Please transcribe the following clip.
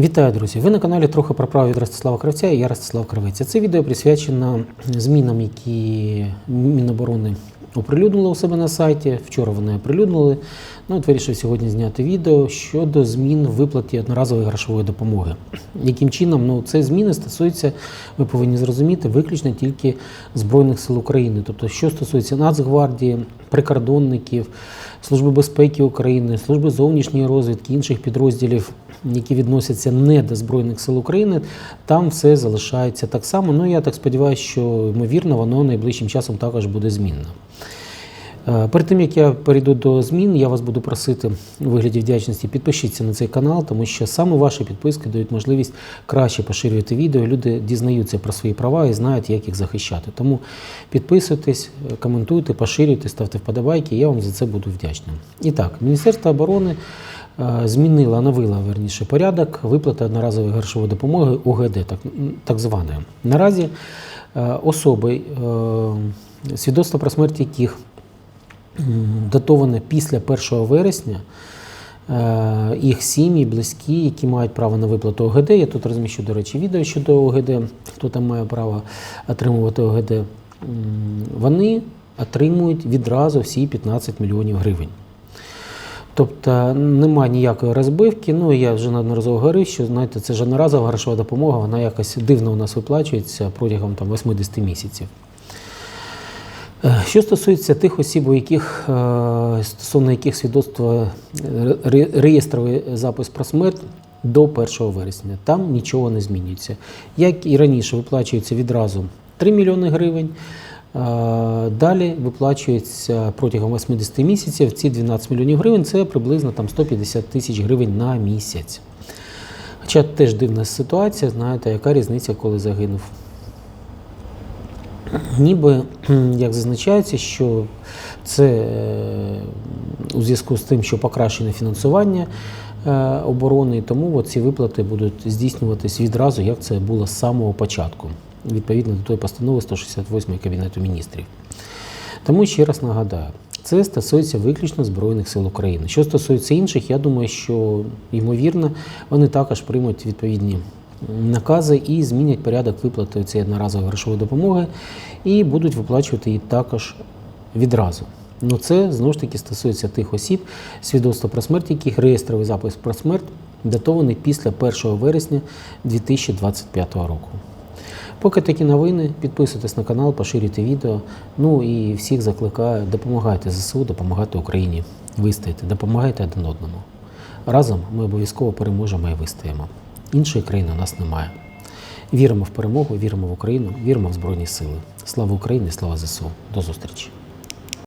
Вітаю, друзі! Ви на каналі трохи про право від Ростислава Кравця і я Ростислав Кравець. Це відео присвячено змінам, які Міноборони оприлюднили у себе на сайті. Вчора вони оприлюднили. Ну, от вирішив сьогодні зняти відео щодо змін в виплаті одноразової грошової допомоги. Яким чином ну, це зміни стосуються, ви повинні зрозуміти, виключно тільки Збройних сил України. Тобто, що стосується Нацгвардії, прикордонників, Служби безпеки України, Служби зовнішньої розвідки, інших підрозділів, які відносяться не до Збройних сил України, там все залишається так само. Ну я так сподіваюся, що ймовірно воно найближчим часом також буде змінено. Е, Перед тим як я перейду до змін, я вас буду просити у вигляді вдячності підпишіться на цей канал, тому що саме ваші підписки дають можливість краще поширювати відео. Люди дізнаються про свої права і знають, як їх захищати. Тому підписуйтесь, коментуйте, поширюйте, ставте вподобайки. Я вам за це буду вдячним. І так, Міністерство оборони е, змінило, оновило верніше порядок виплати одноразової грошової допомоги УГД, так, так званої. Наразі е, особи, свідоцтво про смерть яких датоване після 1 вересня. е, Їх сім'ї, близькі, які мають право на виплату ОГД. Я тут розміщу, до речі, відео щодо ОГД, хто там має право отримувати ОГД. Вони отримують відразу всі 15 мільйонів гривень. Тобто немає ніякої розбивки. Ну я вже неодноразово говорив, що знаєте, це ж одноразова грошова допомога, вона якось дивно у нас виплачується протягом там, 80 місяців. Е, Що стосується тих осіб, у яких е, стосовно яких свідоцтво е, реєстровий запис про смерть до 1 вересня, там нічого не змінюється. Як і раніше, виплачується відразу 3 мільйони гривень. Далі виплачується протягом 80 місяців ці 12 мільйонів гривень це приблизно там 150 тисяч гривень на місяць. Хоча теж дивна ситуація, знаєте, яка різниця, коли загинув. Ніби як зазначається, що це е, у зв'язку з тим, що покращене фінансування е, оборони, і тому ці виплати будуть здійснюватись відразу, як це було з самого початку, відповідно до тої постанови 168 Кабінету міністрів. Тому ще раз нагадаю, це стосується виключно Збройних сил України. Що стосується інших, я думаю, що ймовірно вони також приймуть відповідні накази і змінять порядок виплати цієї одноразової грошової допомоги і будуть виплачувати її також відразу. Ну це знову ж таки стосується тих осіб, свідоцтво про смерть, яких реєстровий запис про смерть датований після 1 вересня 2025 року. Поки такі новини, підписуйтесь на канал, поширюйте відео. Ну і всіх закликаю, допомагайте ЗСУ, допомагайте Україні вистояти, допомагайте один одному. Разом ми обов'язково переможемо і вистоїмо. Іншої країни у нас немає. Віримо в перемогу, віримо в Україну, віримо в Збройні Сили. Слава Україні, слава ЗСУ. До зустрічі!